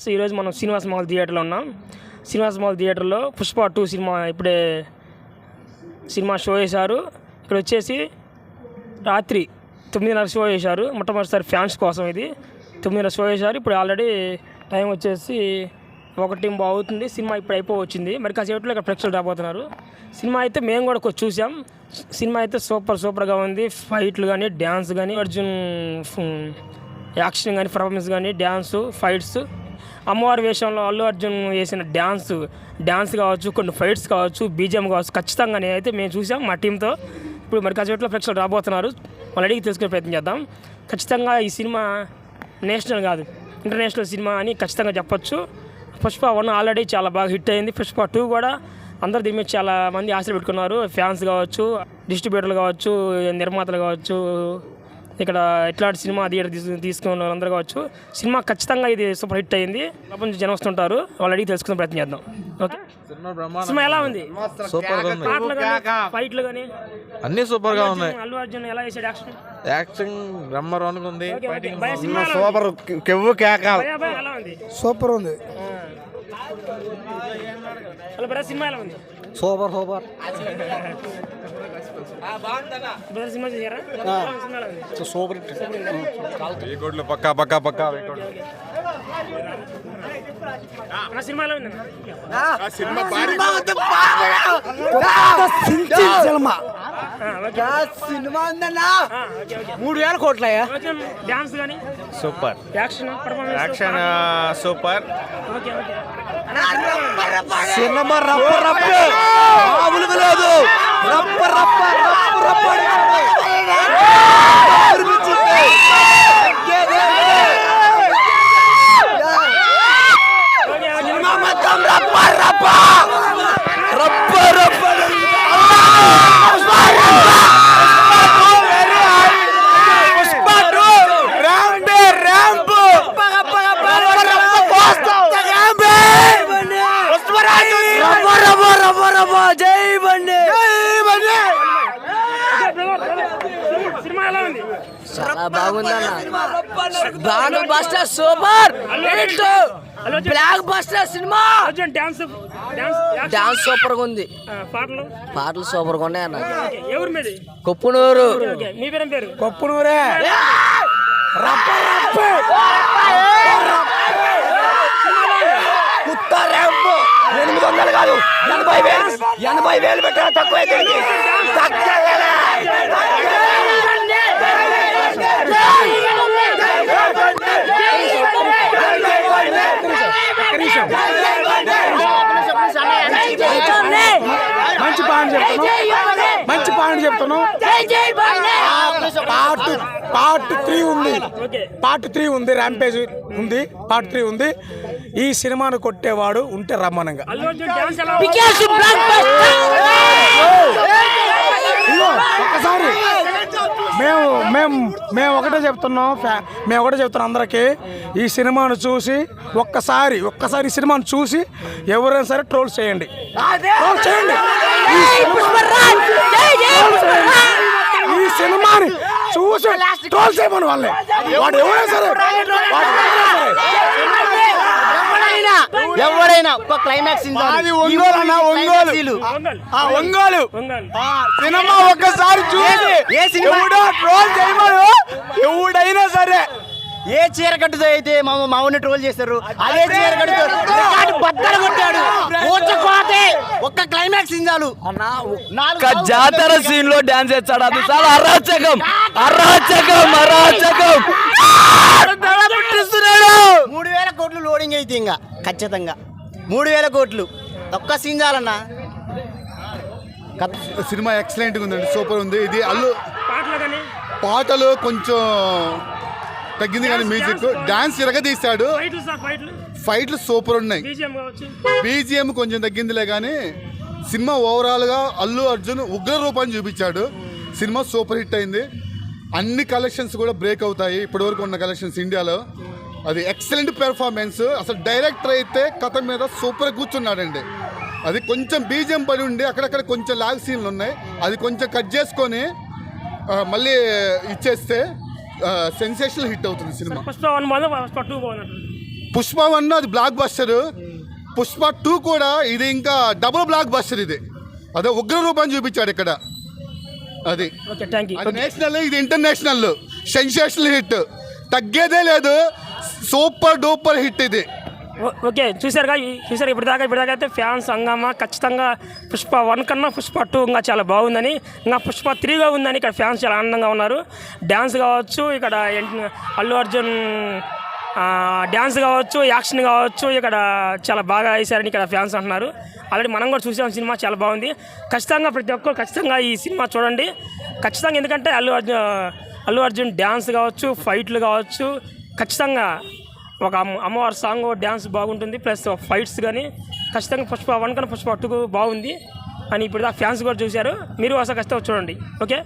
So ఈరోజు మనం Srinivasa mall థియేటర్లో ఉన్నాం. శ్రీనివాస మాల్ థియేటర్లో పుష్ప టూ సినిమా ఇప్పుడే సినిమా షో చేశారు. ఇక్కడ వచ్చేసి రాత్రి తొమ్మిదిన్నర షో చేశారు. మొట్టమొదటిసారి ఫ్యాన్స్ కోసం ఇది. తొమ్మిదిన్నర షో చేశారు. ఇప్పుడు ఆల్రెడీ టైం వచ్చేసి ఒకటి బాగుతుంది. సినిమా ఇప్పుడు అయిపోవచ్చింది. మరి కాసేపట్లో ఇక్కడ ప్రేక్షకులు రాబోతున్నారు. సినిమా అయితే మేము కూడా చూసాం. సినిమా అయితే సూపర్ సూపర్గా ఉంది. ఫైట్లు కానీ డ్యాన్స్ కానీ అర్జున్ యాక్షన్ కానీ పర్ఫార్మెన్స్ కానీ డ్యాన్స్ ఫైట్స్ అమ్మవారి వేషంలో అల్లు అర్జున్ వేసిన డ్యాన్స్ డ్యాన్స్ కావచ్చు కొన్ని ఫైట్స్ కావచ్చు బీజిఎం కావచ్చు ఖచ్చితంగా అయితే మేము చూసాం మా టీంతో ఇప్పుడు మరి కాసేపట్లో ప్రేక్షకులు రాబోతున్నారు. వాళ్ళు అడిగి తెలుసుకునే ప్రయత్నం చేద్దాం. ఖచ్చితంగా ఈ సినిమా నేషనల్ కాదు ఇంటర్నేషనల్ సినిమా అని ఖచ్చితంగా చెప్పొచ్చు. పుష్ప వన్ ఆల్రెడీ చాలా బాగా హిట్ అయింది. పుష్ప టూ కూడా అందరు దీని మీద చాలా మంది ఆశలు పెట్టుకున్నారు. ఫ్యాన్స్ కావచ్చు డిస్ట్రిబ్యూటర్లు కావచ్చు నిర్మాతలు కావచ్చు ఇక్కడ ఇట్లాంటి సినిమా థియేటర్ తీసు తీసుకున్న వాళ్ళందరూ కావచ్చు. సినిమా ఖచ్చితంగా ఇది సూపర్ హిట్ అయింది. ప్రపంచం జనం వస్తుంటారు. వాళ్ళు అడిగి తెలుసుకునే ప్రయత్నం చేద్దాం. ఓకే? సినిమా ఎలా ఉంది? సూపర్గా ఉంది. కానీ ఫైట్లు కానీ? అన్ని సూపర్గా ఉన్నాయి. అల్లు అర్జున్ ఎలా చేశాడు యాక్షన్? యాక్షన్ బ్రహ్మరౌండ్ ఉంది. Okay, okay. సినిమా ఎలా ఉంది? సూపర్ కెవ్వు కేక భయ, భయ ఎలా ఉంది? సూపర్ ఉంది. హలో బ్రదర్ సినిమా ఎలా ఉంది? Super super. బ్రదర్ సినిమా చూసారా? సూపర్ కోట్లు పక్కా పక్కా పక్కా సినిమా ఎలా ఉంది. సినిమా సినిమా ఉందన్నా. మూడు వేల కోట్లయ్యా. ఓకే డ్యాన్స్ కానీ super. Action performance action super. Cinema రప్ప రప్ప మామూలుగా లేదు. రప్ప రప్ప రప్ప అనిపించింది. సినిమా మొత్తం రప్ప రప్ప రప్ప రప్ప జై బండి సినిమా ఎలా ఉంది చాలా బాగుందన్న. Blockbuster super. బ్లాక్ బస్టర్ సినిమా యాక్షన్ డాన్స్ సూపర్గా ఉంది. పాటలు? పాటలు సూపర్గా ఉన్నాయి అన్న. ఓకే ఎవరు మీది? కొప్పునూరు. ఓకే మీ పేరేం పేరు? పప్పు నూరే రప్ప రప్ప. కుత్త ర్యాంపు. ఎనిమిది వందలు కాదు. ఎనభై వేలు. ఎనభై వేలు పెట్టిన తక్కువ తగ్గలేదా? మంచి పాయింట్ చెప్తున్నాను మంచి పాయింట్ చెప్తున్నాను పార్ట్ పార్ట్ త్రీ ఉంది. ఓకే పార్ట్ త్రీ ఉంది ర్యాంపేజ్ ఉంది పార్ట్ త్రీ ఉంది. ఈ సినిమాను కొట్టేవాడు ఉంటే రమ్మనంగా అల్లు అర్జున్ డ్యాన్స్ ఎలా ఇదిగో, ఒక్కసారి మేము మేము మేము ఒకటే చెప్తున్నాం ఫ్యా- మేము ఒకటే చెప్తున్నాం అందరికీ ఈ సినిమాను చూసి ఒక్కసారి ఒక్కసారి ఈ సినిమాను చూసి ఎవరైనా సరే ట్రోల్ చేయండి ట్రోల్ చేయండి ఈ సినిమా- ఈ సినిమాని చూసి ట్రోల్ చేయమని వాళ్ళే వాడు ఎవరైనా సరే ఎవరైనా ఎవరైనా ఒక క్లైమాక్స్ అది ఒంగోలు అన్న, ఒంగోలు. ఒంగోలు ఆ ఒంగోలు. సినిమా ఒక్కసారి చూసి ఏ సినిమా? ఎవడో ట్రోల్ చేయమను? ఎవడైనా సరే. ఏ చీర కట్టుతో అయితే మా మావుని ట్రోల్ చేస్తారు? అదే చీర కట్టుతో బద్దలు కొట్టాడు. ఊచకోతే ఒక్క క్లైమాక్స్ ఒక్క జాతర సీన్లో డాన్స్ చేస్తాడు. అది చాలా అరాచకం. అరాచకం అరాచకం. లోడింగ్ అయితే ఇంకా ఖచ్చితంగా. మూడు వేల కోట్లు. ఒక్క సీన్ చాలన్నా. సినిమా ఎక్సలెంట్గా ఉందండి సూపర్ ఉంది. ఇది అల్లు పాటలు కొంచెం తగ్గింది కానీ మ్యూజిక్ డాన్స్ ఇరగదీశాడు. ఫైట్లు సూపర్ ఉన్నాయి. బీజిఎం కొంచెం తగ్గిందిలే కానీ సినిమా ఓవరాల్గా అల్లు అర్జున్ ఉగ్ర రూపాన్ని చూపించాడు. సినిమా సూపర్ హిట్ అయింది. అన్ని కలెక్షన్స్ కూడా బ్రేక్ అవుతాయి. ఇప్పటివరకు ఉన్న కలెక్షన్స్ ఇండియాలో అది ఎక్సలెంట్ పెర్ఫార్మెన్స్. అసలు డైరెక్టర్ అయితే కథ మీద సూపర్ కూర్చున్నాడండి. అది కొంచెం బీజిఎం పడి ఉండి అక్కడక్కడ కొంచెం లాగ్ సీన్లు ఉన్నాయి. అది కొంచెం కట్ చేసుకొని మళ్ళీ ఇచ్చేస్తే సెన్సేషనల్ హిట్ అవుతుంది సినిమా. పుష్ప వన్ పుష్ప అది బ్లాక్ బస్టర్ పుష్ప టూ కూడా ఇది ఇంకా డబుల్ బ్లాక్ బస్టర్ ఇది. అదే ఉగ్ర రూపాన్ని చూపించాడు ఇక్కడ. అది. నేషనల్ ఇది ఇంటర్నేషనల్ సెన్సేషనల్ హిట్ తగ్గేదే లేదు. సూపర్ డూపర్ హిట్ ఇది. ఓ- ఓకే చూసారుగా చూసారు ఇప్పటిదాకా ఇప్పటిదాకా అయితే ఫ్యాన్స్ హంగామా ఖచ్చితంగా పుష్ప వన్ కన్నా పుష్ప టూ ఇంకా చాలా బాగుందని ఇంకా పుష్ప త్రీగా ఉందని ఇక్కడ ఫ్యాన్స్ చాలా ఆనందంగా ఉన్నారు. డ్యాన్స్ కావచ్చు ఇక్కడ అల్లు అర్జున్ డ్యాన్స్ కావచ్చు యాక్షన్ కావచ్చు ఇక్కడ చాలా బాగా వేశారని ఇక్కడ ఫ్యాన్స్ అంటున్నారు. ఆల్రెడీ మనం కూడా చూసాం సినిమా చాలా బాగుంది. ఖచ్చితంగా ప్రతి ఒక్కరు ఖచ్చితంగా ఈ సినిమా చూడండి. ఖచ్చితంగా ఎందుకంటే అల్లు అర్జున్ అల్లు అర్జున్ డ్యాన్స్ కావచ్చు ఫైట్లు కావచ్చు ఖచ్చితంగా ఒక అమ్మ అమ్మవారి సాంగ్ డ్యాన్స్ బాగుంటుంది. ప్లస్ ఫైట్స్ కానీ ఖచ్చితంగా పుష్ప వన్ కన్నా పుష్ప టూ బాగుంది. అని ఇప్పుడు ఫ్యాన్స్ కూడా చూశారు. మీరు అసలు ఖచ్చితంగా చూడండి. ఓకే?